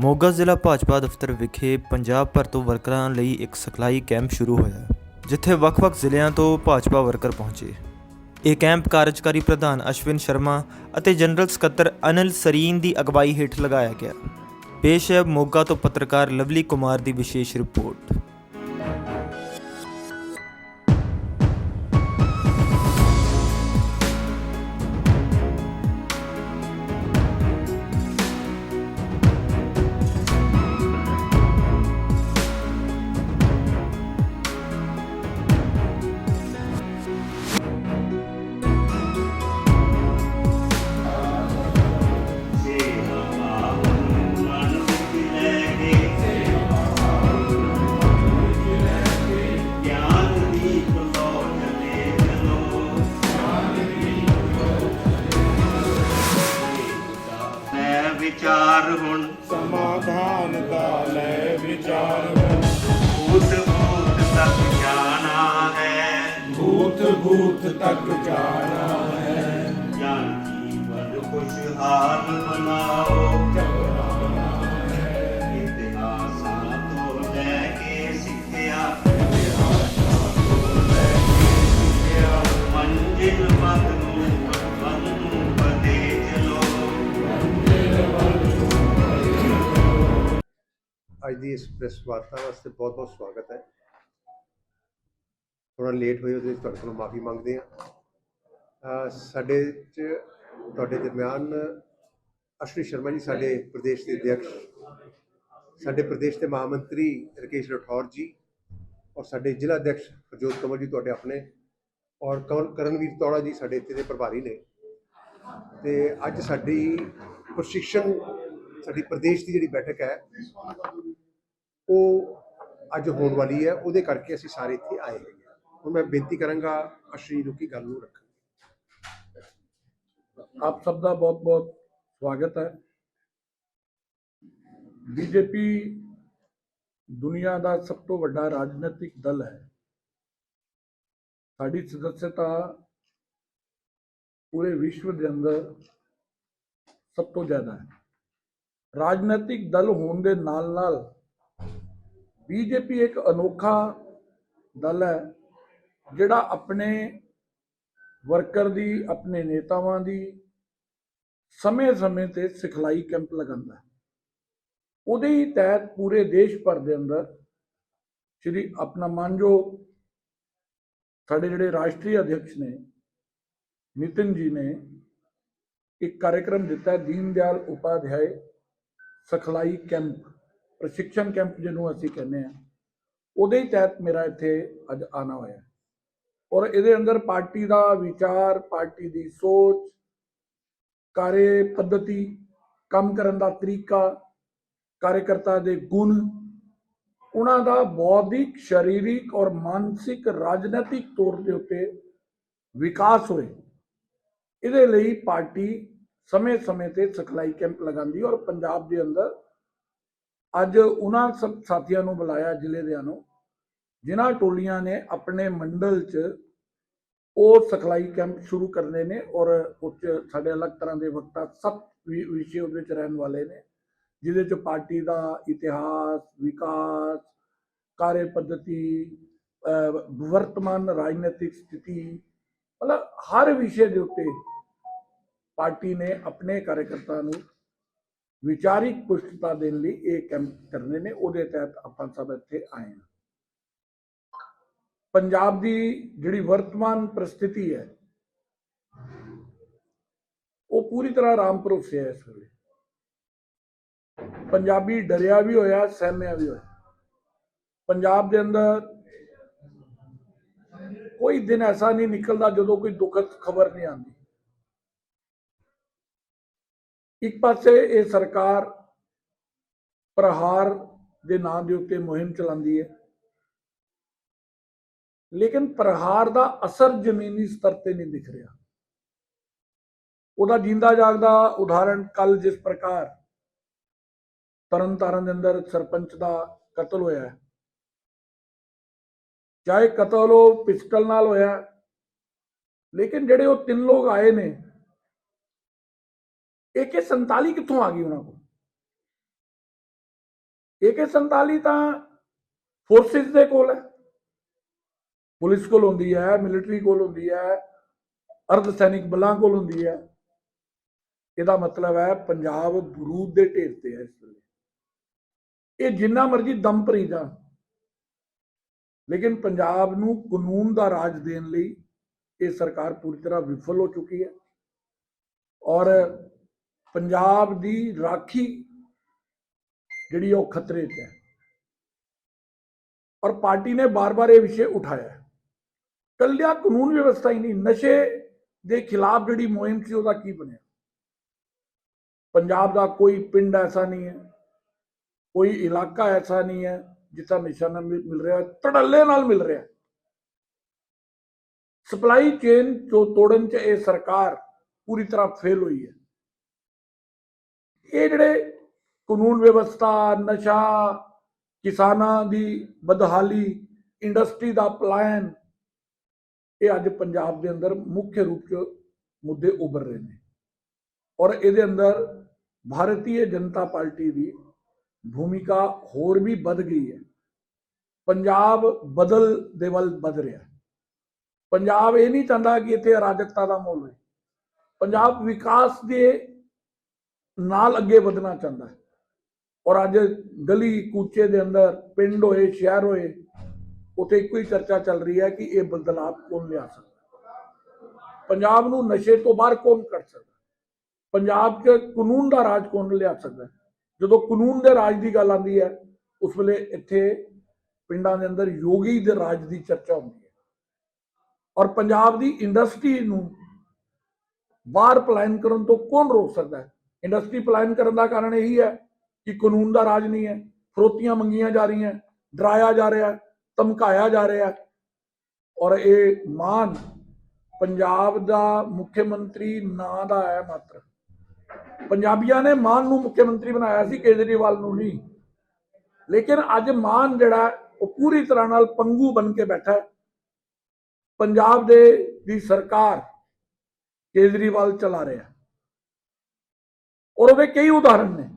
ਮੋਗਾ ਜ਼ਿਲ੍ਹਾ ਭਾਜਪਾ ਦਫ਼ਤਰ ਵਿਖੇ ਪੰਜਾਬ ਭਰ ਤੋਂ ਵਰਕਰਾਂ ਲਈ ਇੱਕ ਸਿਖਲਾਈ ਕੈਂਪ ਸ਼ੁਰੂ ਹੋਇਆ, ਜਿੱਥੇ ਵੱਖ-ਵੱਖ ਜ਼ਿਲ੍ਹਿਆਂ ਤੋਂ ਭਾਜਪਾ ਵਰਕਰ ਪਹੁੰਚੇ। ਇਹ ਕੈਂਪ ਕਾਰਜਕਾਰੀ ਪ੍ਰਧਾਨ ਅਸ਼ਵਿਨ ਸ਼ਰਮਾ ਅਤੇ ਜਨਰਲ ਸਕੱਤਰ ਅਨਿਲ ਸਰੀਨ ਦੀ ਅਗਵਾਈ ਹੇਠ ਲਗਾਇਆ ਗਿਆ। ਪੇਸ਼ ਹੈ ਮੋਗਾ ਤੋਂ ਪੱਤਰਕਾਰ ਲਵਲੀ ਕੁਮਾਰ ਦੀ ਵਿਸ਼ੇਸ਼ ਰਿਪੋਰਟ। ਵਿਚਾਰ ਹੁਣ। ਸਮਾਧਾਨ ਦਾ ਲੈ ਵਿਚਾਰ ਭੂਤ ਭੂਤ ਤੱਕ ਜਾਣਾ ਹੈ। ਭੂਤ ਭੂਤ ਤੱਕ ਜਾਣਾ ਹੈ। ਜਨ ਜੀਵਨ ਖੁਸ਼ਹਾਲ ਬਣਾਓ ਇਤਿਹਾਸਾਂ ਤੋਂ ਲੈ ਕੇ ਸਿੱਖਿਆ। ਨੂੰ ਅੱਜ ਦੀ ਇਸ ਪ੍ਰੈਸ ਵਾਰਤਾ ਵਾਸਤੇ ਬਹੁਤ ਬਹੁਤ ਸਵਾਗਤ ਹੈ। ਥੋੜਾ ਲੇਟ ਹੋਏ ਉਹਦੇ ਲਈ ਤੁਹਾਡੇ ਕੋਲੋਂ ਮਾਫੀ ਮੰਗਦੇ ਹਾਂ। ਸਾਡੇ ਚ ਤੁਹਾਡੇ ਦਰਮਿਆਨ ਅਸ਼ਵਨੀ ਸ਼ਰਮਾ ਜੀ ਸਾਡੇ ਪ੍ਰਦੇਸ਼ ਦੇ ਅਧਿਕਸ਼ ਸਾਡੇ ਪ੍ਰਦੇਸ਼ ਦੇ ਮਹਾਮੰਤਰੀ ਰਕੇਸ਼ ਰਠੌਰ ਜੀ ਔਰ ਸਾਡੇ ਜ਼ਿਲ੍ਹਾ ਅਧਿਕਸ਼ ਹਰਜੋਤ ਕਮਲ ਜੀ ਤੁਹਾਡੇ ਆਪਣੇ ਔਰ ਕਮਲ ਕਰਨਵੀਰ ਤੌੜਾ ਜੀ ਸਾਡੇ ਇੱਥੇ ਦੇ ਪ੍ਰਭਾਰੀ ਨੇ। ਤੇ ਅੱਜ ਸਾਡੀ ਪ੍ਰਸ਼ਿਕਸ਼ਣ, ਸਾਡੀ ਪ੍ਰਦੇਸ਼ ਦੀ ਜਿਹੜੀ ਬੈਠਕ ਹੈ ਉਹ ਅੱਜ ਹੋਣ ਵਾਲੀ ਹੈ, ਉਹਦੇ ਕਰਕੇ ਅਸੀਂ ਸਾਰੇ ਇੱਥੇ ਆਏ ਹੈਗੇ ਹਾਂ। ਹੁਣ ਮੈਂ ਬੇਨਤੀ ਕਰਾਂਗਾ ਅਸ਼ਰੀ ਨੂੰ ਕੀ ਗੱਲ ਨੂੰ ਰੱਖਣ ਆਪ ਸਭ ਦਾ ਬਹੁਤ ਬਹੁਤ ਸਵਾਗਤ ਹੈ। ਬੀਜੇਪੀ ਦੁਨੀਆ ਦਾ ਸਭ ਤੋਂ ਵੱਡਾ ਰਾਜਨੀਤਿਕ ਦਲ ਹੈ। ਸਾਡੀ ਸਦੱਸਤਾ ਪੂਰੇ ਵਿਸ਼ਵ ਦੇ ਅੰਦਰ ਸਭ ਤੋਂ ਜ਼ਿਆਦਾ ਹੈ। ਰਾਜਨੀਤਿਕ ਦਲ ਹੋਣ ਦੇ ਨਾਲ ਨਾਲ ਬੀਜੇਪੀ ਇੱਕ ਅਨੋਖਾ ਦਲ ਹੈ, ਜਿਹੜਾ ਆਪਣੇ ਵਰਕਰ ਦੀ, ਆਪਣੇ ਨੇਤਾਵਾਂ ਦੀ ਸਮੇਂ-ਸਮੇਂ ਤੇ ਸਿਖਲਾਈ ਕੈਂਪ ਲਗਾਉਂਦਾ ਉਹਦੇ ਹੀ ਤਹਿਤ ਪੂਰੇ ਦੇਸ਼ ਭਰ ਦੇ ਅੰਦਰ ਸ਼੍ਰੀ ਆਪਣਾ ਮਾਨਯੋਗ ਸਾਡੇ ਜਿਹੜੇ ਰਾਸ਼ਟਰੀ ਅਧਿਕਸ਼ ਨੇ, ਨਿਤਿਨ ਜੀ ਨੇ ਇੱਕ ਕਾਰਜਕ੍ਰਮ ਦਿੱਤਾ ਦੀਨ ਦਿਆਲ ਉਪਾਧਿਆਏ ਸਿਖਲਾਈ ਕੈਂਪ। ਪ੍ਰਸ਼ਿਕਸ਼ਣ ਕੈਂਪ ਜਿਹਨੂੰ ਅਸੀਂ ਕਹਿੰਦੇ ਆ ਉਹਦੇ ਹੀ ਤਹਿਤ ਮੇਰਾ ਇੱਥੇ ਅੱਜ ਆਣਾ ਹੋਇਆ ਔਰ ਇਹਦੇ ਅੰਦਰ ਪਾਰਟੀ ਦਾ ਵਿਚਾਰ, ਪਾਰਟੀ ਦੀ ਸੋਚ ਕਾਰੇ ਪੱਧਤੀ, ਕੰਮ ਕਰਨ ਦਾ ਤਰੀਕਾ ਕਾਰਜਕਰਤਾ ਦੇ ਗੁਣ, ਉਹਨਾਂ ਦਾ ਬੌਧਿਕ, ਸਰੀਰਿਕ ਔਰ ਮਾਨਸਿਕ ਰਾਜਨੀਤਿਕ ਤੌਰ ਦੇ ਉੱਤੇ ਵਿਕਾਸ ਹੋਏ। ਇਹਦੇ ਲਈ ਪਾਰਟੀ ਸਮੇਂ-ਸਮੇਂ ਤੇ ਸਿਖਲਾਈ ਕੈਂਪ ਲਗਾਉਂਦੀ ਔਰ ਪੰਜਾਬ ਦੇ ਅੰਦਰ ਅੱਜ ਉਹਨਾਂ ਸਭ ਸਾਥੀਆਂ ਨੂੰ ਬੁਲਾਇਆ ਜ਼ਿਲ੍ਹੇ ਦਿਆਂ ਨੂੰ, ਜਿਨ੍ਹਾਂ ਟੋਲੀਆਂ ਨੇ ਆਪਣੇ ਮੰਡਲ 'ਚ ਉਹ ਸਿਖਲਾਈ ਕੈਂਪ ਸ਼ੁਰੂ ਕਰਨੇ ਨੇ ਔਰ ਉੱਚ ਸਾਡੇ ਅਲੱਗ ਤਰ੍ਹਾਂ ਦੇ ਵਕਤਾ ਸਭ ਵਿਸ਼ੇ ਉਹਦੇ ਵਿੱਚ ਰਹਿਣ ਵਾਲੇ ਨੇ, ਜਿਹਦੇ 'ਚ ਪਾਰਟੀ ਦਾ ਇਤਿਹਾਸ, ਵਿਕਾਸ, ਕਾਰਜ ਪੱਧਤੀ ਵਰਤਮਾਨ ਰਾਜਨੀਤਿਕ ਸਥਿਤੀ, ਮਤਲਬ ਹਰ ਵਿਸ਼ੇ ਦੇ ਉੱਤੇ ਪਾਰਟੀ ਨੇ ਆਪਣੇ ਕਾਰਜਕਰਤਾ ਨੂੰ ਵਿਚਾਰਿਕ ਪੁਸ਼ਟਤਾ ਦੇਣ ਲਈ ਇਹ ਕੈਂਪ ਕਰਨੇ ਨੇ, ਉਹਦੇ ਤਹਿਤ ਆਪਾਂ ਸਭ ਇੱਥੇ ਆਏ ਹਾਂ। ਪੰਜਾਬ ਦੀ ਜਿਹੜੀ ਵਰਤਮਾਨ ਪ੍ਰਸਥਿਤੀ ਹੈ, ਉਹ ਪੂਰੀ ਤਰ੍ਹਾਂ ਰਾਮ ਭਰੋਸੇ ਹੈ ਇਸ ਵੇਲੇ। ਪੰਜਾਬੀ ਡਰਿਆ ਵੀ ਹੋਇਆ, ਸਹਿਮਿਆ ਵੀ ਹੋਇਆ। ਪੰਜਾਬ ਦੇ ਅੰਦਰ ਕੋਈ ਦਿਨ ਐਸਾ ਨਹੀਂ ਨਿਕਲਦਾ ਜਦੋਂ ਕੋਈ ਦੁਖਦ ਖਬਰ ਨਹੀਂ ਆਉਂਦੀ। ਇੱਕ ਪਾਸੇ ਇਹ ਸਰਕਾਰ ਪ੍ਰਹਾਰ ਦੇ ਨਾਂ ਦੇ ਉੱਤੇ ਮੁਹਿੰਮ ਚਲਾਉਂਦੀ ਹੈ। ਲੇਕਿਨ ਪ੍ਰਹਾਰ ਦਾ ਅਸਰ ਜ਼ਮੀਨੀ ਸਤਰ ਤੇ ਨਹੀਂ ਦਿਖ ਰਿਹਾ। ਉਹਦਾ ਜਿੰਦਾ ਜਾਗਦਾ ਉਦਾਹਰਣ ਕੱਲ ਜਿਸ ਪ੍ਰਕਾਰ ਤਰਨਤਾਰਨ ਦੇ ਅੰਦਰ ਸਰਪੰਚ ਦਾ ਕਤਲ ਹੋਇਆ ਹੈ। ਚਾਹੇ ਕਤਲ ਉਹ ਪਿਸਟਲ ਨਾਲ ਹੋਇਆ, ਲੇਕਿਨ ਜਿਹੜੇ ਉਹ ਤਿੰਨ ਲੋਕ ਆਏ ਨੇ AK47 ਕਿੱਥੋਂ ਆ ਗਈ ਉਹਨਾਂ ਕੋਲ? AK47 ਤਾਂ ਫੋਰਸਿਸ ਦੇ ਕੋਲ ਹੈ। ਪੁਲਿਸ ਕੋਲ ਹੁੰਦੀ ਹੈ ਮਿਲਟਰੀ ਕੋਲ ਹੁੰਦੀ ਹੈ ਅਰਧ ਸੈਨਿਕ ਬਲਾਂ ਕੋਲ ਹੁੰਦੀ ਹੈ। ਇਹਦਾ ਮਤਲਬ ਹੈ ਪੰਜਾਬ ਬਰੂਦ ਦੇ ਢੇਰ ਤੇ ਹੈ ਇਸ ਵੇਲੇ। ਇਹ ਜਿੰਨਾ ਮਰਜ਼ੀ ਦਮ ਭਰੀ ਜਾਣ। ਲੇਕਿਨ ਪੰਜਾਬ ਨੂੰ ਕਾਨੂੰਨ ਦਾ ਰਾਜ ਦੇਣ ਲਈ ਇਹ ਸਰਕਾਰ ਪੂਰੀ ਤਰ੍ਹਾਂ ਵਿਫਲ ਹੋ ਚੁੱਕੀ ਹੈ। ਔਰ ਪੰਜਾਬ ਦੀ ਰਾਖੀ ਜਿਹੜੀ ਉਹ ਖਤਰੇ 'ਚ ਹੈ। ਔਰ ਪਾਰਟੀ ਨੇ ਬਾਰ-ਬਾਰ ਇਹ ਵਿਸ਼ੇ ਉਠਾਇਆ ਹੈ। ਕੱਲਿਆ ਕਾਨੂੰਨ ਵਿਵਸਥਾ ਹੀ ਨਹੀਂ, ਨਸ਼ੇ ਦੇ ਖਿਲਾਫ ਜਿਹੜੀ ਮੁਹਿੰਮ ਸੀ ਉਹਦਾ ਕੀ ਬਣਿਆ? ਪੰਜਾਬ ਦਾ ਕੋਈ ਪਿੰਡ ਐਸਾ ਨਹੀਂ ਹੈ, ਕੋਈ ਇਲਾਕਾ ਐਸਾ ਨਹੀਂ ਹੈ ਜਿੱਥੇ ਨਸ਼ਾ ਨਾ ਮਿਲ ਮਿਲ ਰਿਹਾ ਧੜੱਲੇ ਨਾਲ ਮਿਲ ਰਿਹਾ ਸਪਲਾਈ ਚੇਨ ਤੋਂ ਤੋੜਨ ਚ ਇਹ ਸਰਕਾਰ ਪੂਰੀ ਤਰ੍ਹਾਂ ਫੇਲ ਹੋਈ ਹੈ। ਇਹ ਜਿਹੜੇ ਕਾਨੂੰਨ ਵਿਵਸਥਾ, ਨਸ਼ਾ, ਕਿਸਾਨਾਂ ਦੀ ਬਦਹਾਲੀ, ਇੰਡਸਟਰੀ ਦਾ ਪਲਾਇਨ ਇਹ ਅੱਜ ਪੰਜਾਬ ਦੇ ਅੰਦਰ ਮੁੱਖ ਰੂਪ ਚ ਮੁੱਦੇ ਉੱਭਰ ਰਹੇ ਨੇ। ਔਰ ਇਹਦੇ ਅੰਦਰ ਭਾਰਤੀ ਜਨਤਾ ਪਾਰਟੀ ਦੀ ਭੂਮਿਕਾ ਹੋਰ ਵੀ ਵੱਧ ਗਈ ਹੈ। ਪੰਜਾਬ ਬਦਲ ਦੇ ਵੱਲ ਵੱਧ ਰਿਹਾ ਪੰਜਾਬ ਇਹ ਨਹੀਂ ਚਾਹੁੰਦਾ ਕਿ ਇੱਥੇ ਅਰਾਜਕਤਾ ਦਾ ਮਾਹੌਲ ਹੋਵੇ ਪੰਜਾਬ ਵਿਕਾਸ ਦੇ ਨਾਲ ਅੱਗੇ ਵਧਣਾ ਚਾਹੁੰਦਾ ਹੈ। ਔਰ ਅੱਜ ਗਲੀ ਕੂਚੇ ਦੇ ਅੰਦਰ ਪਿੰਡ ਹੋਏ, ਸ਼ਹਿਰ ਹੋਏ, ਉੱਥੇ ਇੱਕੋ ਹੀ ਚਰਚਾ ਚੱਲ ਰਹੀ ਹੈ ਕਿ ਇਹ ਬਦਲਾਅ ਕੌਣ ਲਿਆ ਸਕਦਾ ਪੰਜਾਬ ਨੂੰ ਨਸ਼ੇ ਤੋਂ ਬਾਹਰ ਕੌਣ ਕੱਢ ਸਕਦਾ ਪੰਜਾਬ 'ਚ ਕਾਨੂੰਨ ਦਾ ਰਾਜ ਕੌਣ ਲਿਆ ਸਕਦਾ ਜਦੋਂ ਕਾਨੂੰਨ ਦੇ ਰਾਜ ਦੀ ਗੱਲ ਆਉਂਦੀ ਹੈ, ਉਸ ਵੇਲੇ ਇੱਥੇ ਪਿੰਡਾਂ ਦੇ ਅੰਦਰ ਯੋਗੀ ਦੇ ਰਾਜ ਦੀ ਚਰਚਾ ਹੁੰਦੀ ਹੈ। ਔਰ ਪੰਜਾਬ ਦੀ ਇੰਡਸਟਰੀ ਨੂੰ ਬਾਹਰ ਪਲਾਨ ਕਰਨ ਤੋਂ ਕੌਣ ਰੋਕ ਸਕਦਾ ਹੈ? ਇੰਡਸਟਰੀ ਪਲਾਨ ਕਰਨ ਦਾ ਕਾਰਨ ਇਹੀ ਹੈ ਕਿ ਕਾਨੂੰਨ ਦਾ ਰਾਜ ਨਹੀਂ ਹੈ, ਫਰੋਤੀਆਂ ਮੰਗੀਆਂ ਜਾ ਰਹੀਆਂ, ਡਰਾਇਆ ਜਾ ਰਿਹਾ, ਧਮਕਾਇਆ ਜਾ ਰਿਹਾ। ਔਰ ਇਹ ਮਾਨ ਪੰਜਾਬ ਦਾ ਮੁੱਖ ਮੰਤਰੀ ਨਾਂ ਦਾ ਹੈ ਮਾਤਰ। ਪੰਜਾਬੀਆਂ ਨੇ ਮਾਨ ਨੂੰ ਮੁੱਖ ਮੰਤਰੀ ਬਣਾਇਆ ਸੀ, ਕੇਜਰੀਵਾਲ ਨੂੰ ਨਹੀਂ। ਲੇਕਿਨ ਅੱਜ ਮਾਨ ਜਿਹੜਾ, ਉਹ ਪੂਰੀ ਤਰ੍ਹਾਂ ਨਾਲ ਪੰਗੂ ਬਣ ਕੇ ਬੈਠਾ ਹੈ। ਪੰਜਾਬ ਦੇ ਦੀ ਸਰਕਾਰ ਕੇਜਰੀਵਾਲ ਚਲਾ ਰਿਹਾ। ਔਰ ਉਹਦੇ ਕਈ ਉਦਾਹਰਣ ਨੇ।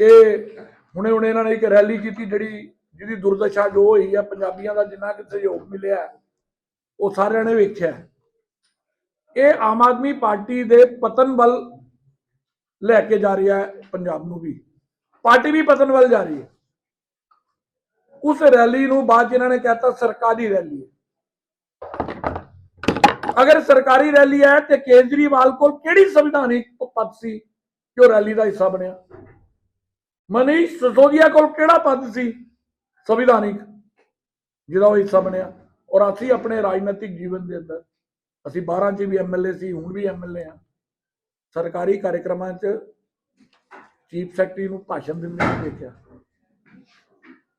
ਇਹ ਹੁਣੇ ਹੁਣੇ ਇਹਨਾਂ ਨੇ ਇੱਕ ਰੈਲੀ ਕੀਤੀ ਜਿਹੜੀ ਜਿਹਦੀ ਦੁਰਦਸ਼ਾ ਜੋ ਹੋਈ ਹੈ ਪੰਜਾਬੀਆਂ ਦਾ ਜਿੰਨਾ ਕਿ ਸਹਿਯੋਗ ਮਿਲਿਆ, ਉਹ ਸਾਰਿਆਂ ਨੇ ਵੇਖਿਆ। ਇਹ ਆਮ ਆਦਮੀ ਪਾਰਟੀ ਦੇ ਪਤਨ ਵੱਲ ਲੈ ਕੇ ਜਾ ਰਿਹਾ ਹੈ ਪੰਜਾਬ ਨੂੰ ਵੀ। ਪਾਰਟੀ ਵੀ ਪਤਨ ਵੱਲ ਜਾ ਰਹੀ ਹੈ। ਉਸ ਰੈਲੀ ਨੂੰ ਬਾਅਦ 'ਚ ਇਹਨਾਂ ਨੇ ਕਹਿਤਾ ਸਰਕਾਰੀ ਰੈਲੀ ਹੈ। ਅਗਰ ਸਰਕਾਰੀ ਰੈਲੀ ਹੈ ਤੇ ਕੇਜਰੀਵਾਲ ਕੋਲ ਕਿਹੜੀ ਸੰਵਿਧਾਨਿਕ ਪਦ ਸੀ ਕਿ ਉਹ ਰੈਲੀ ਦਾ ਹਿੱਸਾ ਬਣਿਆ? ਮਨੀਸ਼ ਸਿਸੋਦੀਆ ਕੋਲ ਕਿਹੜਾ ਪਦ ਸੀ ਸੰਵਿਧਾਨਿਕ ਜਿਹਦਾ ਉਹ ਹਿੱਸਾ ਬਣਿਆ? ਔਰ ਅਸੀਂ ਆਪਣੇ ਰਾਜਨੀਤਿਕ ਜੀਵਨ ਦੇ ਅੰਦਰ, ਅਸੀਂ 12 ਚ ਵੀ ਐਮਐਲਏ ਸੀ, ਹੁਣ ਵੀ ਐਮਐਲਏ ਆ ਸਰਕਾਰੀ ਕਾਰਜਕ੍ਰਮਾਂ ਚ ਚੀਫ ਸੈਕਟਰੀ ਨੂੰ ਭਾਸ਼ਣ ਦਿੰਦੇ ਨਹੀਂ ਦੇਖਿਆ।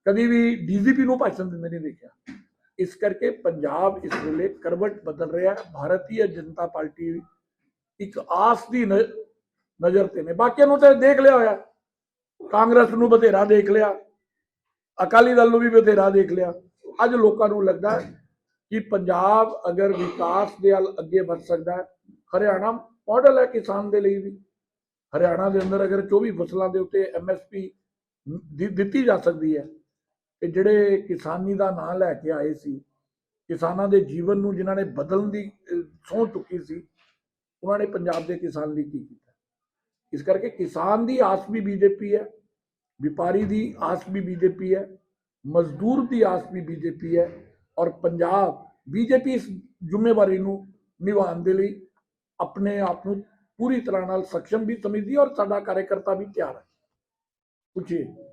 ਕਦੀ ਵੀ ਡੀਜੀਪੀ ਨੂੰ ਭਾਸ਼ਣ ਦਿੰਦੇ ਨਹੀਂ ਦੇਖਿਆ। ਇਸ ਕਰਕੇ ਪੰਜਾਬ ਇਸ ਵੇਲੇ ਕਰਵਟ ਬਦਲ ਰਿਹਾ ਹੈ। ਭਾਰਤੀ ਜਨਤਾ ਪਾਰਟੀ ਇੱਕ ਆਸ ਦੀ ਨ- ਨਜ਼ਰ ਤੇ ਨੇ। ਬਾਕੀਆਂ ਨੂੰ ਤਾਂ ਦੇਖ ਲਿਆ ਹੋਇਆ। ਕਾਂਗਰਸ ਨੂੰ ਬਥੇਰਾ ਦੇਖ ਲਿਆ। ਅਕਾਲੀ ਦਲ ਨੂੰ ਵੀ ਬਥੇਰਾ ਦੇਖ ਲਿਆ। ਅੱਜ ਲੋਕਾਂ ਨੂੰ ਲੱਗਦਾ ਕਿ ਪੰਜਾਬ ਅਗਰ ਵਿਕਾਸ ਦੇ ਵੱਲ ਅੱਗੇ ਵੱਧ ਸਕਦਾ ਹੈ, ਹਰਿਆਣਾ ਮਾਡਲ ਹੈ ਕਿਸਾਨ ਦੇ ਲਈ ਵੀ। ਹਰਿਆਣਾ ਦੇ ਅੰਦਰ ਅਗਰ 24 ਫਸਲਾਂ ਦੇ ਉੱਤੇ ਐਮਐਸਪੀ ਦਿੱਤੀ ਜਾ ਸਕਦੀ ਹੈ। ਤੇ ਜਿਹੜੇ ਕਿਸਾਨੀ ਦਾ ਨਾਂ ਲੈ ਕੇ ਆਏ ਸੀ ਕਿਸਾਨਾਂ ਦੇ ਜੀਵਨ ਨੂੰ ਜਿਨ੍ਹਾਂ ਨੇ ਬਦਲਣ ਦੀ ਅਹ, ਸਹੁੰ ਚੁੱਕੀ ਸੀ ਉਹਨਾਂ ਨੇ ਪੰਜਾਬ ਦੇ ਕਿਸਾਨ ਲਈ ਕੀ ਕੀਤਾ? ਇਸ ਕਰਕੇ ਕਿਸਾਨ ਦੀ ਆਸ ਵੀ ਬੀਜੇਪੀ ਹੈ ਵਪਾਰੀ ਦੀ ਆਸ ਵੀ ਬੀਜੇਪੀ ਹੈ ਮਜ਼ਦੂਰ ਦੀ ਆਸ ਵੀ ਬੀਜੇਪੀ ਹੈ ਔਰ ਪੰਜਾਬ ਬੀਜੇਪੀ ਇਸ ਜ਼ਿੰਮੇਵਾਰੀ ਨੂੰ ਨਿਭਾਉਣ ਦੇ ਲਈ ਆਪਣੇ ਆਪ ਨੂੰ ਪੂਰੀ ਤਰ੍ਹਾਂ ਨਾਲ ਸક્ષਮ ਵੀ ਸਮਝਦੀ ਹੈ ਔਰ ਸਾਡਾ ਕਾਰਜਕਰਤਾ ਵੀ ਤਿਆਰ ਹੈ। ਪੁੱਛੀਏ।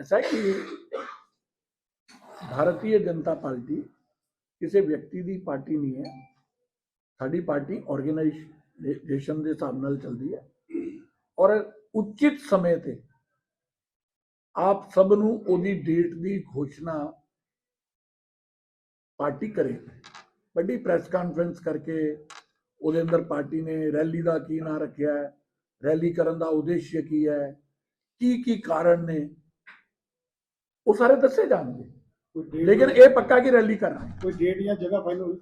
ऐसा ਕਿ ਭਾਰਤੀ ਜਨਤਾ ਪਾਰਟੀ ਕਿਸੇ ਵਿਅਕਤੀ ਦੀ ਪਾਰਟੀ ਨਹੀਂ ਹੈ। ਸਾਡੀ ਪਾਰਟੀ ਆਰਗੇਨਾਈਜੇਸ਼ਨ ਦੇ ਹਿਸਾਬ ਨਾਲ ਚੱਲਦੀ ਹੈ। ਔਰ ਉਚਿਤ ਸਮੇਂ ਤੇ ਆਪ ਸਭ ਨੂੰ ਉਹਦੀ ਡੇਟ ਦੀ ਘੋਸ਼ਣਾ ਪਾਰਟੀ ਕਰੇ। ਵੱਡੀ ਪ੍ਰੈਸ ਕਾਨਫਰੰਸ ਕਰਕੇ ਉਹਦੇ ਅੰਦਰ ਪਾਰਟੀ ਨੇ ਰੈਲੀ ਦਾ ਕੀ ਨਾਂ ਰੱਖਿਆ ਰੈਲੀ ਕਰਨ ਦਾ ਉਦੇਸ਼ ਕੀ ਹੈ? ਕੀ ਕੀ ਕਾਰਨ ਨੇ? ਉਹ ਸਾਰੇ ਦੱਸੇ ਜਾਣਗੇ। ਲੇਕਿਨ ਇਹ ਪੱਕਾ ਕਿ ਰੈਲੀ ਕਰਨਾ ਹੈ? ਕੋਈ ਡੇਟ ਜਾਂ ਜਗ੍ਹਾ ਫਾਈਨਲ ਹੋਈ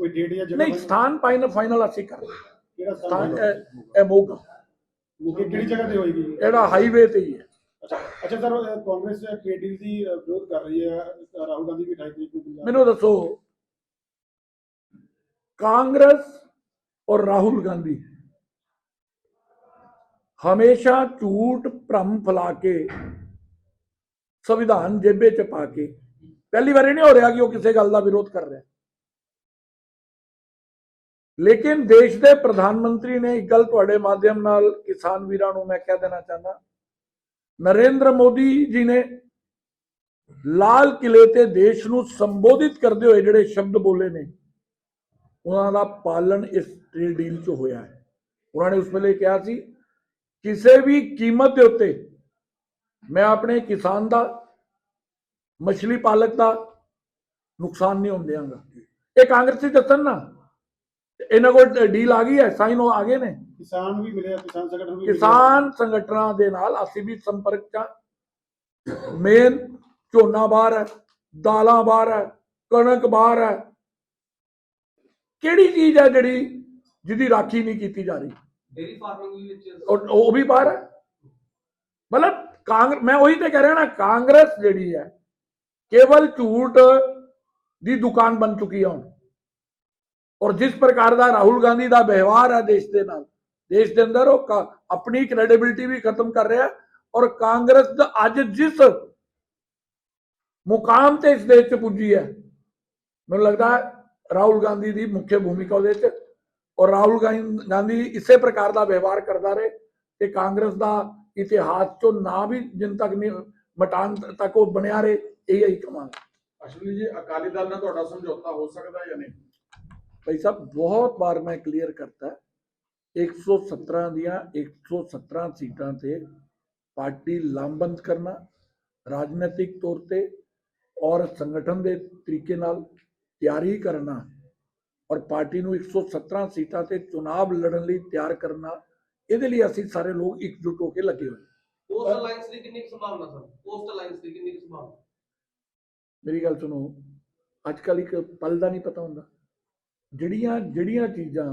ਕੋਈ ਡੇਟ ਜਾਂ ਜਗ੍ਹਾ ਨਹੀਂ? ਸਥਾਨ ਪਾਈਨ ਫਾਈਨਲ ਅਸੀਂ ਕਰ ਹਾਂ। ਕਿਹੜਾ ਸਥਾਨ ਇਹ ਇਹ ਮੋਗਾ। ਕਿ- ਕਿਹੜੀ ਜਗ੍ਹਾ ਤੇ ਹੋਏਗੀ? ਇਹਦਾ ਹਾਈਵੇ ਤੇ ਹੀ ਹੈ। ਅੱਛਾ ਸਰ ਕਾਂਗਰਸ ਕੇਡੀ ਦੀ ਵਿਰੋਧ ਕਰ ਰਹੀ ਹੈ ਰਾਹੁਲ ਗਾਂਧੀ ਵੀ 28 ਤਰੀਕ ਨੂੰ ਮੈਨੂੰ ਦੱਸੋ ਕਾਂਗਰਸ ਔਰ ਰਾਹੁਲ ਗਾਂਧੀ ਹਮੇਸ਼ਾ ਝੂਠ ਭ੍ਰਮ ਫੈਲਾ ਕੇ, ਸੰਵਿਧਾਨ ਜੇਬੇ ਚ ਪਾ ਕੇ, ਪਹਿਲੀ ਵਾਰੀ ਨਹੀਂ ਹੋ ਰਿਹਾ ਕਿ ਉਹ ਕਿਸੇ ਗੱਲ ਦਾ ਵਿਰੋਧ ਕਰ ਰਿਹਾ। ਲੇਕਿਨ ਦੇਸ਼ ਦੇ ਪ੍ਰਧਾਨ ਮੰਤਰੀ ਨੇ ਇੱਕ ਗੱਲ ਤੁਹਾਡੇ ਮਾਧਿਅਮ ਨਾਲ ਕਿਸਾਨ ਵੀਰਾਂ ਨੂੰ ਮੈਂ ਕਹਿ ਦੇਣਾ ਚਾਹੁੰਦਾ। ਨਰਿੰਦਰ ਮੋਦੀ ਜੀ ਨੇ ਲਾਲ ਕਿਲੇ ਤੇ ਦੇਸ਼ ਨੂੰ ਸੰਬੋਧਿਤ ਕਰਦੇ ਹੋਏ ਜਿਹੜੇ ਸ਼ਬਦ ਬੋਲੇ ਨੇ, ਉਹਨਾਂ ਦਾ ਪਾਲਣ ਇਸ ਟ੍ਰੇਡ ਡੀਲ 'ਚ ਹੋਇਆ ਹੈ। ਉਹਨਾਂ ਨੇ ਉਸ ਵੇਲੇ ਕਿਹਾ ਸੀ ਕਿਸੇ ਵੀ ਕੀਮਤ ਦੇ ਉੱਤੇ ਮੈਂ ਆਪਣੇ ਕਿਸਾਨ ਦਾ ਮਛਲੀ ਪਾਲਕ ਦਾ ਨੁਕਸਾਨ ਨਹੀਂ ਹੋਣ ਦਿਆਂਗਾ। ਇਹ ਕਾਂਗਰਸੀ ਦੱਸਣ ਨਾ ਇਹਨਾਂ ਕੋਲ ਡੀਲ ਆ ਗਈ ਹੈ ਸਾਈਨ ਉਹ ਆ ਗਏ ਨੇ। ਕਿਸਾਨ ਵੀ ਮਿਲੇ ਕਿਸਾਨ ਸੰਗਠਨ ਵੀ। ਕਿਸਾਨ ਸੰਗਠਨਾਂ ਦੇ ਨਾਲ ਅਸੀਂ ਵੀ ਸੰਪਰਕ ਚ ਮੇਨ ਝੋਨਾ ਬਾਹਰ ਹੈ ਦਾਲਾਂ ਬਾਹਰ ਹੈ ਕਣਕ ਬਾਹਰ ਹੈ। ਕਿਹੜੀ ਚੀਜ਼ ਹੈ ਜਿਹੜੀ ਜਿਹਦੀ ਰਾਖੀ ਨਹੀਂ ਕੀਤੀ ਜਾ ਰਹੀ? ਡੇਰੀ ਫਾਰਮਿੰਗ ਵੀ ਵਿੱਚ ਉਹ ਉਹ ਵੀ ਬਾਹਰ ਹੈ? ਮਤਲਬ ਕਾਂਗਰਸ ਮੈਂ ਉਹੀ ਤੇ ਕਹਿ ਰਿਹਾ ਨਾ, ਕਾਂਗਰਸ ਜਿਹੜੀ ਹੈ, ਕੇਵਲ ਝੂਠ ਦੀ ਦੁਕਾਨ ਬਣ ਚੁੱਕੀ ਹੈ ਹੁਣ। ਔਰ ਜਿਸ ਪ੍ਰਕਾਰ ਦਾ ਰਾਹੁਲ ਗਾਂਧੀ ਦਾ ਵਿਵਹਾਰ ਹੈ ਦੇਸ਼ ਦੇ ਨਾਲ, ਦੇਸ਼ ਦੇ ਅੰਦਰ ਉਹ ਆਪਣੀ ਕ੍ਰੈਡੀਬਿਲਟੀ ਵੀ ਖਤਮ ਕਰ ਰਿਹਾ ਔਰ ਕਾਂਗਰਸ ਦਾ ਅੱਜ ਜਿਸ ਮੁਕਾਮ ਤੇ ਇਸ ਦੇਸ਼ 'ਚ ਪੁੱਜੀ ਹੈ, ਮੈਨੂੰ ਲੱਗਦਾ ਰਾਹੁਲ ਗਾਂਧੀ ਦੀ ਮੁੱਖ ਭੂਮਿਕਾ ਉਹਦੇ 'ਚ ਔਰ ਰਾਹੁਲ ਗਾਂਧੀ ਇਸੇ ਪ੍ਰਕਾਰ ਦਾ ਵਿਵਹਾਰ ਕਰਦਾ ਰਹੇ ਤੇ ਕਾਂਗਰਸ ਦਾ ਇਤਿਹਾਸ ਚੋਂ ਨਾ ਵੀ ਜਿੰਨ ਤੱਕ ਨਹੀਂ ਮਟਾਨ ਤੱਕ ਉਹ ਬਣਿਆ ਰਹੇ ਇਹ ਹੀ ਕਮਾਂਗ ਅਸ਼ਵਨੀ ਜੀ ਅਕਾਲੀ ਦਲ ਨਾਲ ਤੁਹਾਡਾ ਸਮਝੌਤਾ ਹੋ ਸਕਦਾ ਜਾਂ ਨਹੀਂ? ਭਾਈ ਸਾਹਿਬ ਬਹੁਤ ਵਾਰ ਮੈਂ ਕਲੀਅਰ ਕਰਤਾ 117 ਦੀਆਂ 117 ਸੀਟਾਂ ਤੇ ਪਾਰਟੀ ਲਾਮਬੰਦ ਕਰਨਾ ਰਾਜਨੀਤਿਕ ਤੌਰ ਤੇ ਔਰ ਸੰਗਠਨ ਦੇ ਤਰੀਕੇ ਨਾਲ ਤਿਆਰੀ ਕਰਨਾ ਔਰ ਪਾਰਟੀ ਨੂੰ 117 ਸੀਟਾਂ ਤੇ ਚੁਣਾਵ ਲੜਨ ਲਈ ਤਿਆਰ ਕਰਨਾ ਇਹਦੇ ਲਈ ਅਸੀਂ ਸਾਰੇ ਲੋਕ ਇਕਜੁੱਟ ਹੋ ਕੇ ਲੱਗੇ ਹੋਏ। ਪੋਸਟ ਅਲਾਈਅੰਸ ਦੀ ਕਿੰਨੀ ਸੰਭਾਵਨਾ ਸਰ? ਪੋਸਟ ਅਲਾਈਅੰਸ ਦੀ ਕਿੰਨੀ ਸੰਭਾਵਨਾ? ਮੇਰੀ ਗੱਲ ਸੁਣੋ ਅੱਜ ਕੱਲ ਇੱਕ ਪਲ ਦਾ ਨਹੀਂ ਪਤਾ ਹੁੰਦਾ। ਜਿਹੜੀਆਂ ਜਿਹੜੀਆਂ ਚੀਜ਼ਾਂ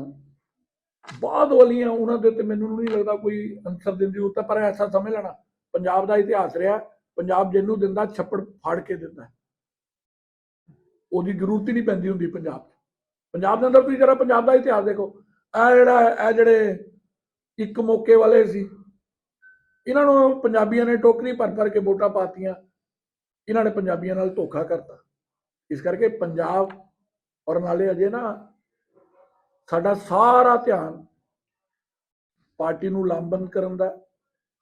ਬਾਅਦ ਵਾਲੀਆਂ ਉਹਨਾਂ ਦੇ ਤੇ ਮੈਨੂੰ ਨਹੀਂ ਲੱਗਦਾ ਕੋਈ ਅਨਸਰ ਦਿੰਦੀ। ਉਹ ਤਾਂ ਪਰ ਐਸਾ ਸਮਝ ਲੈਣਾ ਪੰਜਾਬ ਦਾ ਇਤਿਹਾਸ ਰਿਹਾ ਪੰਜਾਬ ਜਿਹਨੂੰ ਦਿੰਦਾ ਛੱਪੜ ਫਾੜ ਕੇ ਦਿੰਦਾ। ਉਹਦੀ ਜ਼ਰੂਰਤ ਹੀ ਨਹੀਂ ਪੈਂਦੀ ਹੁੰਦੀ ਪੰਜਾਬ ਪੰਜਾਬ ਦੇ ਅੰਦਰ ਤੁਸੀਂ ਜਰਾ ਪੰਜਾਬ ਦਾ ਇਤਿਹਾਸ ਦੇਖੋ। ਇਹ ਜਿਹੜਾ ਇਹ ਜਿਹੜੇ ਇੱਕ ਮੌਕੇ ਵਾਲੇ ਸੀ, ਇਹਨਾਂ ਨੂੰ ਪੰਜਾਬੀਆਂ ਨੇ ਟੋਕਰੀ ਭਰ ਭਰ ਕੇ ਵੋਟਾਂ ਪਾਤੀਆਂ। ਇਹਨਾਂ ਨੇ ਪੰਜਾਬੀਆਂ ਨਾਲ ਧੋਖਾ ਕਰਤਾ। ਇਸ ਕਰਕੇ ਪੰਜਾਬ, ਔਰ ਨਾਲੇ ਅਜੇ ਨਾ ਸਾਡਾ ਸਾਰਾ ਧਿਆਨ ਪਾਰਟੀ ਨੂੰ ਲਾਮਬੰਦ ਕਰਨ ਦਾ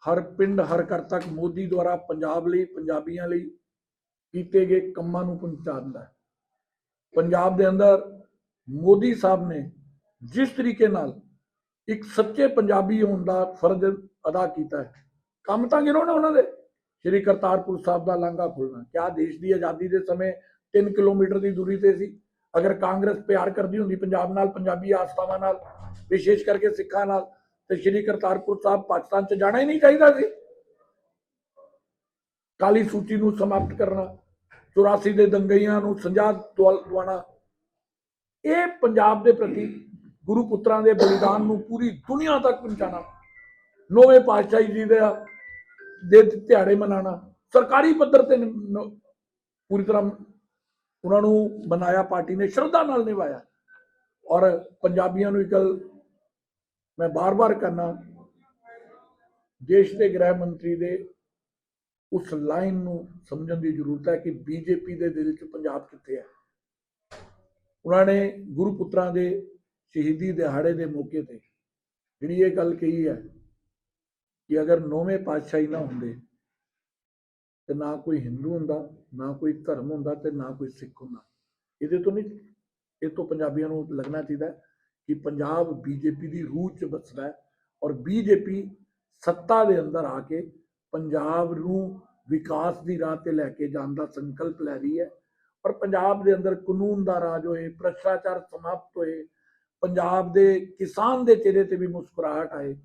ਹਰ ਪਿੰਡ, ਹਰ ਘਰ ਤੱਕ ਮੋਦੀ ਦੁਆਰਾ ਪੰਜਾਬ ਲਈ, ਪੰਜਾਬੀਆਂ ਲਈ ਕੀਤੇ ਗਏ ਕੰਮਾਂ ਨੂੰ ਪਹੁੰਚਾਉਣ ਦਾ ਪੰਜਾਬ ਦੇ ਅੰਦਰ ਮੋਦੀ ਸਾਹਿਬ ਨੇ ਜਿਸ ਤਰੀਕੇ ਨਾਲ ਇੱਕ ਸੱਚੇ ਪੰਜਾਬੀ ਹੋਣ ਦਾ ਫਰਜ਼ ਅਦਾ ਕੀਤਾ ਹੈ, ਕੰਮ ਤਾਂ ਗਿਣੋ ਨਾ ਉਹਨਾਂ ਦੇ। ਸ਼੍ਰੀ ਕਰਤਾਰਪੁਰ ਸਾਹਿਬ ਦਾ ਲਾਂਘਾ ਖੋਲਣਾ ਕਿਆ ਦੇਸ਼ ਦੀ ਆਜ਼ਾਦੀ ਦੇ ਸਮੇਂ 3 ਕਿਲੋਮੀਟਰ ਦੀ ਦੂਰੀ ਤੇ ਸੀ? ਅਗਰ ਕਾਂਗਰਸ ਪਿਆਰ ਕਰਦੀ ਹੁੰਦੀ ਪੰਜਾਬ ਨਾਲ, ਪੰਜਾਬੀ ਆਸਥਾਵਾਂ ਨਾਲ, ਵਿਸ਼ੇਸ਼ ਕਰਕੇ ਸਿੱਖਾਂ ਨਾਲ, ਤੇ ਸ਼੍ਰੀ ਕਰਤਾਰਪੁਰ ਸਾਹਿਬ ਪਾਕਿਸਤਾਨ ਚ ਜਾਣਾ ਹੀ ਨਹੀਂ ਚਾਹੀਦਾ ਸੀ? ਕਾਲੀ ਸੂਚੀ ਨੂੰ ਸਮਾਪਤ ਕਰਨਾ 84 ਦੇ ਦੰਗਈਆਂ ਨੂੰ ਸੰਜਾ ਦਵਾਣਾ ਇਹ ਪੰਜਾਬ ਦੇ ਪ੍ਰਤੀ ਗੁਰੂ ਪੁੱਤਰਾਂ ਦੇ ਬਲੀਦਾਨ ਨੂੰ ਪੂਰੀ ਦੁਨੀਆ ਤੱਕ ਪਹੁੰਚਾਉਣਾ, ਨੌਵੇਂ ਪਾਤਸ਼ਾਹੀ ਜੀ ਦਾ ਦੇ ਦਿਹਾੜੇ ਮਨਾਣਾ ਸਰਕਾਰੀ ਪੱਧਰ ਤੇ ਪੂਰੀ ਤਰ੍ਹਾਂ ਉਹਨਾਂ ਨੂੰ ਬਣਾਇਆ ਪਾਰਟੀ ਨੇ ਸ਼ਰਧਾ ਨਾਲ ਨਿਭਾਇਆ। ਔਰ ਪੰਜਾਬੀਆਂ ਨੂੰ ਇੱਕ ਗੱਲ ਮੈਂ ਬਾਰ-ਬਾਰ ਕਰਨਾ ਦੇਸ਼ ਦੇ ਗ੍ਰਹਿ ਮੰਤਰੀ ਦੇ ਉਸ ਲਾਈਨ ਨੂੰ ਸਮਝਣ ਦੀ ਜ਼ਰੂਰਤ ਹੈ ਕਿ ਬੀਜੇਪੀ ਦੇ ਦਿਲ 'ਚ ਪੰਜਾਬ ਕਿੱਥੇ ਹੈ। ਉਹਨਾਂ ਨੇ ਗੁਰੂ ਪੁੱਤਰਾਂ ਦੇ ਸ਼ਹੀਦੀ ਦਿਹਾੜੇ ਦੇ ਮੌਕੇ ਤੇ ਜਿਹੜੀ ਇਹ ਗੱਲ ਕਹੀ ਹੈ ਕਿ ਅਗਰ ਨੌਵੇਂ ਪਾਤਸ਼ਾਹੀ ਨਾ ਹੁੰਦੇ, ਤੇ ਨਾ ਕੋਈ ਹਿੰਦੂ ਹੁੰਦਾ, ਨਾ ਕੋਈ ਧਰਮ ਹੁੰਦਾ ਤੇ ਨਾ ਕੋਈ ਸਿੱਖ ਹੁੰਦਾ। ਇਹਦੇ ਤੋਂ ਨਹੀਂ, ਇਹ ਤੋਂ ਪੰਜਾਬੀਆਂ ਨੂੰ ਲੱਗਣਾ ਚਾਹੀਦਾ ਕਿ ਪੰਜਾਬ ਬੀਜੇਪੀ ਦੀ ਰੂਹ 'ਚ ਬਸਦਾ ਹੈ ਔਰ ਬੀਜੇਪੀ ਸੱਤਾ ਦੇ ਅੰਦਰ ਆ ਕੇ ਪੰਜਾਬ ਨੂੰ ਵਿਕਾਸ ਦੀ ਰਾਹ ਤੇ ਲੈ ਕੇ ਜਾਣ ਦਾ ਸੰਕਲਪ ਲੈ ਰਹੀ ਹੈ। ਔਰ ਪੰਜਾਬ ਦੇ ਅੰਦਰ ਕਾਨੂੰਨ ਦਾ ਰਾਜ ਹੋਏ ਭ੍ਰਸ਼ਟਾਚਾਰ ਸਮਾਪਤ ਹੋਏ ਪੰਜਾਬ ਦੇ ਕਿਸਾਨ ਦੇ ਚਿਹਰੇ ਤੇ ਵੀ ਮੁਸਕਰਾਹਟ ਆਏ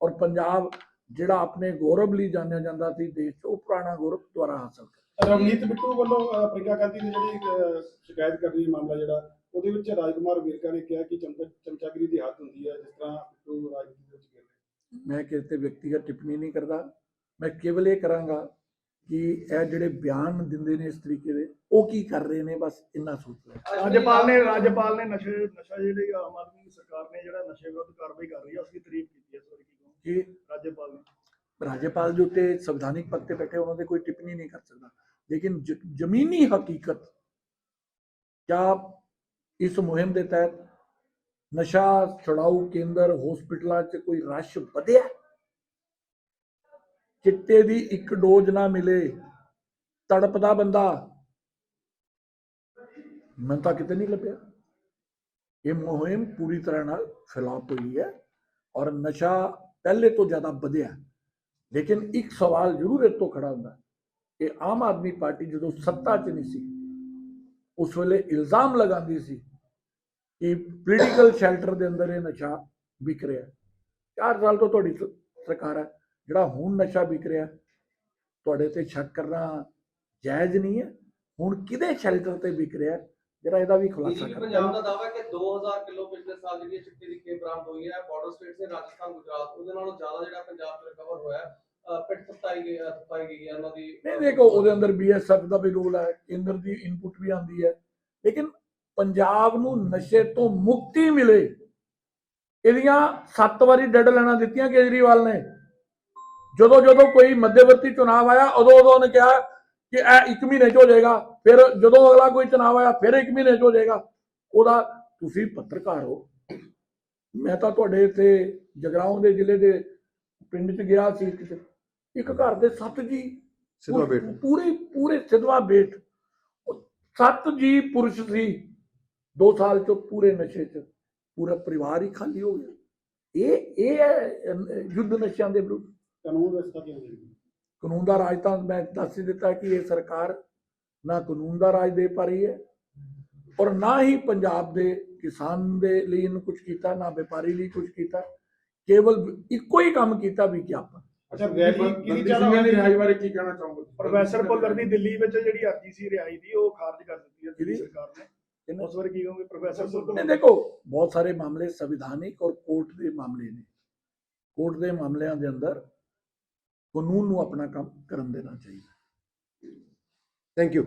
ਔਰ ਪੰਜਾਬ ਜਿਹੜਾ ਆਪਣੇ ਗੌਰਵ ਲਈ ਜਾਣਿਆ ਜਾਂਦਾ ਸੀ ਦੇਸ਼ ਉਹ ਪੁਰਾਣਾ ਗੌਰਵ ਦੁਆਰਾ ਹਾਸਲ ਕਰੇ। ਰਵਨੀਤ ਬਿੱਟੂ ਵੱਲੋਂ ਪ੍ਰਿੰਕਾ ਗਾਂਧੀ ਦੀ ਜਿਹੜੀ ਸ਼ਿਕਾਇਤ ਕਰ ਰਹੀ ਹੈ ਮਾਮਲਾ ਜਿਹੜਾ ਉਹਦੇ ਵਿੱਚ ਰਾਜਕੁਮਾਰ ਵੇਰਕਾ ਨੇ ਕਿਹਾ ਕਿ ਚਮਚਾ ਚਮਚਾਗਿਰੀ ਦੀ ਹੱਦ ਹੁੰਦੀ ਹੈ ਜਿਸ ਤਰ੍ਹਾਂ ਬਿੱਟੂ ਰਾਜਨੀਤੀ ਦੇ ਵਿੱਚ ਮੈਂ ਕਿਸੇ ਤੇ ਵਿਅਕਤੀਗਤ ਟਿੱਪਣੀ ਨਹੀਂ ਕਰਦਾ ਮੈਂ ਕੇਵਲ ਇਹ ਕਰਾਂਗਾ ਕਿ ਇਹ ਜਿਹੜੇ ਬਿਆਨ ਦਿੰਦੇ ਨੇ ਇਸ ਤਰੀਕੇ ਦੇ ਉਹ ਕੀ ਕਰ ਰਹੇ ਨੇ? ਬਸ ਇੰਨਾ ਸੋਚ ਰਿਹਾ ਰਾਜਪਾਲ ਨੇ ਰਾਜਪਾਲ ਨੇ ਨਸ਼ੇ ਨਸ਼ਾ ਜਿਹੜੇ ਆਮ ਆਦਮੀ ਸਰਕਾਰ ਨੇ ਜਿਹੜਾ ਨਸ਼ੇ ਵਿਰੁੱਧ ਕਾਰਵਾਈ ਕਰ ਰਹੀ ਹੈ ਉਸ ਦੀ ਤਾਰੀਫ ਕੀਤੀ ਹੈ ਸੋਰੀ ਕਿ ਰਾਜਪਾਲ ਨੇ। ਰਾਜਪਾਲ ਜੋ ਤੇ ਸੰਵਿਧਾਨਿਕ ਪਦ ਤੇ ਬੈਠੇ ਉਹਨਾਂ ਦੇ ਕੋਈ ਟਿੱਪਣੀ ਨਹੀਂ ਕਰ ਸਕਦਾ। ਲੇਕਿਨ ਜ਼ਮੀਨੀ ਹਕੀਕਤ ਕਿਆ ਇਸ ਮੁਹਿੰਮ ਦੇ ਤਹਿਤ ਨਸ਼ਾ ਛੁਡਾਊ ਕੇਂਦਰ ਹਸਪੀਟਲਾਂ 'ਚ ਕੋਈ ਰਸ਼ ਵਧਿਆ? ਚਿੱਟੇ ਦੀ ਇੱਕ ਡੋਜ਼ ਨਾ ਮਿਲੇ, ਤੜਪਦਾ ਬੰਦਾ। ਮੈਨੂੰ ਤਾਂ ਕਿਤੇ ਨਹੀਂ ਲੱਭਿਆ। ਇਹ ਮੁਹਿੰਮ ਪੂਰੀ ਤਰ੍ਹਾਂ ਨਾਲ ਫੈਲਾਪ ਹੋਈ ਹੈ ਔਰ ਨਸ਼ਾ ਪਹਿਲੇ ਤੋਂ ਜ਼ਿਆਦਾ ਵਧਿਆ ਲੇਕਿਨ ਇੱਕ ਸਵਾਲ ਜ਼ਰੂਰ ਇਹ ਤੋਂ ਖੜਾ ਹੁੰਦਾ ਕਿ ਆਮ ਆਦਮੀ ਪਾਰਟੀ ਜਦੋਂ ਸੱਤਾ 'ਚ ਨਹੀਂ ਸੀ, ਉਸ ਵੇਲੇ ਇਲਜ਼ਾਮ ਲਗਾਉਂਦੀ ਸੀ ਕਿ ਪੋਲੀਟੀਕਲ ਸ਼ੈਲਟਰ ਦੇ ਅੰਦਰ ਇਹ ਨਸ਼ਾ ਵਿਕ ਰਿਹਾ ਹੈ। ਚਾਰ ਸਾਲ ਤੋਂ ਤੁਹਾਡੀ ਸਰਕਾਰ ਹੈ। ਜਿਹੜਾ ਹੁਣ ਨਸ਼ਾ ਵਿਕ ਰਿਹਾ ਤੁਹਾਡੇ ਤੇ ਸ਼ੱਕ ਕਰਨਾ ਜਾਇਜ਼ ਨਹੀਂ ਹੈ। ਹੁਣ ਕਿਹਦੇ ਸ਼ੈਲਟਰ ਤੇ ਵਿਕ ਰਿਹਾ? ਜਰਾ ਇਹਦਾ ਵੀ ਖੁਲਾਸਾ ਬੀਜੇਪੀ ਕਰੋ ਪੰਜਾਬ ਦਾ ਦਾਅਵਾ ਹੈ ਕਿ 2000 ਕਿਲੋ ਪਿਛਲੇ ਸਾਲ ਜਿਹੜੀ ਚਿੱਟੇ ਦੀ ਖੇਪ ਬਰਾਮਦ ਹੋਈ ਹੈ ਬਾਰਡਰ ਸਟੇਟ ਸੇ ਰਾਜਸਥਾਨ ਗੁਜਰਾਤ ਉਹਦੇ ਨਾਲੋਂ ਜ਼ਿਆਦਾ ਜਿਹੜਾ ਪੰਜਾਬ 'ਚ ਰਿਕਵਰ ਹੋਇਆ ਪਿੱਟ ਸਤਾਈ ਗਈ ਸਤਾਈ ਗਈ ਹੈ ਉਹਨਾਂ ਦੀ। ਨਹੀਂ ਦੇਖੋ ਉਹਦੇ ਅੰਦਰ ਬੀਐਸਐਫ ਦਾ ਵੀ ਰੋਲ ਹੈ ਕੇਂਦਰ ਦੀ ਇਨਪੁਟ ਵੀ ਆਉਂਦੀ ਹੈ। ਲੇਕਿਨ ਪੰਜਾਬ ਨੂੰ ਨਸ਼ੇ ਤੋਂ ਮੁਕਤੀ ਮਿਲੇ ਇਹਦੀਆਂ ਸੱਤ ਵਾਰੀ ਡੈਡ ਲੈਣਾ ਦਿੱਤੀਆਂ ਕੇਜਰੀਵਾਲ ਨੇ। ਜਦੋਂ ਜਦੋਂ ਕੋਈ ਮੱਧਵਰਤੀ ਚੁਣਾਵ ਆਇਆ ਉਦੋਂ ਉਦੋਂ ਉਹਨੇ ਕਿਹਾ ਕਿ ਇਹ ਇੱਕ ਮਹੀਨੇ ਚ ਹੋ ਜਾਏਗਾ ਫਿਰ ਜਦੋਂ ਅਗਲਾ ਕੋਈ ਚੁਣਾਵ ਆਇਆ ਫਿਰ ਇੱਕ ਮਹੀਨੇ ਚ ਹੋ ਜਾਏਗਾ। ਉਹਦਾ ਤੁਸੀਂ ਪੱਤਰਕਾਰ ਹੋ। ਮੈਂ ਤਾਂ ਤੁਹਾਡੇ ਇੱਥੇ ਜਗਰਾਉਂ ਦੇ ਜ਼ਿਲ੍ਹੇ ਦੇ ਪਿੰਡ ਚ ਗਿਆ ਸੀ ਇੱਕ ਘਰ ਦੇ ਸੱਤ ਜੀ ਸਿੱਧਵਾ ਬੇਟ। ਪੂਰੇ ਪੂਰੇ ਸਿਧਵਾ ਬੇਟ। ਸੱਤ ਜੀ ਪੁਰਸ਼ ਸੀ 2 ਸਾਲ ਚ ਪੂਰੇ ਨਸ਼ੇ ਚ ਪੂਰਾ ਪਰਿਵਾਰ ਹੀ ਖਾਲੀ ਹੋ ਗਿਆ। ਇਹ ਇਹ ਯੁੱਧ ਨਸ਼ਿਆਂ ਦੇ ਵਿਰੁੱਧ। ਕਾਨੂੰਨ ਵਿਵਸਥਾ ਕਿਵੇਂ ਹੋਵੇਗੀ ਕਾਨੂੰਨ ਦਾ ਰਾਜ ਤਾਂ ਮੈਂ ਦੱਸ ਹੀ ਦਿੱਤਾ ਕਿ ਇਹ ਸਰਕਾਰ ਨਾ ਕਾਨੂੰਨ ਦਾ ਰਾਜ ਦੇ ਪਾ ਰਹੀ ਹੈ ਔਰ ਨਾ ਹੀ ਪੰਜਾਬ ਦੇ ਕਿਸਾਨ ਦੇ ਲਈ ਇਹਨੂੰ ਕੁਝ ਕੀਤਾ ਨਾ ਵਪਾਰੀ ਲਈ ਕੁਝ ਕੀਤਾ ਕੇਵਲ ਇੱਕੋ ਹੀ ਕੰਮ ਕੀਤਾ ਵਿਗਿਆਪਨ ਅੱਛਾ ਵੈਰੀ ਕਿਹਦੀ ਚਾਹਾਂ ਦੀ ਰਿਹਾਈ ਬਾਰੇ ਕੀ ਕਹਿਣਾ ਚਾਹੋਗੇ ਪ੍ਰੋਫੈਸਰ ਪੁੱਲਰ ਦੀ ਦਿੱਲੀ ਵਿੱਚ ਜਿਹੜੀ ਅਰਜੀ ਸੀ ਰਿਹਾਈ ਦੀ ਉਹ ਖਾਰਜ ਕਰ ਦਿੱਤੀ ਹੈ ਦਿੱਲੀ ਸਰਕਾਰ ਨੇ। ਉਸ ਬਾਰੇ ਕੀ ਕਹੋਗੇ ਪ੍ਰੋਫੈਸਰ ਪੁੱਲਰ ਨੇ ਦੇਖੋ ਬਹੁਤ ਸਾਰੇ ਮਾਮਲੇ ਸੰਵਿਧਾਨਿਕ ਔਰ ਕੋਰਟ ਦੇ ਮਾਮਲੇ ਨੇ। ਕੋਰਟ ਦੇ ਮਾਮਲਿਆਂ ਦੇ ਅੰਦਰ ਕਾਨੂੰਨ ਨੂੰ ਆਪਣਾ ਕੰਮ ਕਰਨ ਦੇਣਾ ਚਾਹੀਦਾ। Thank you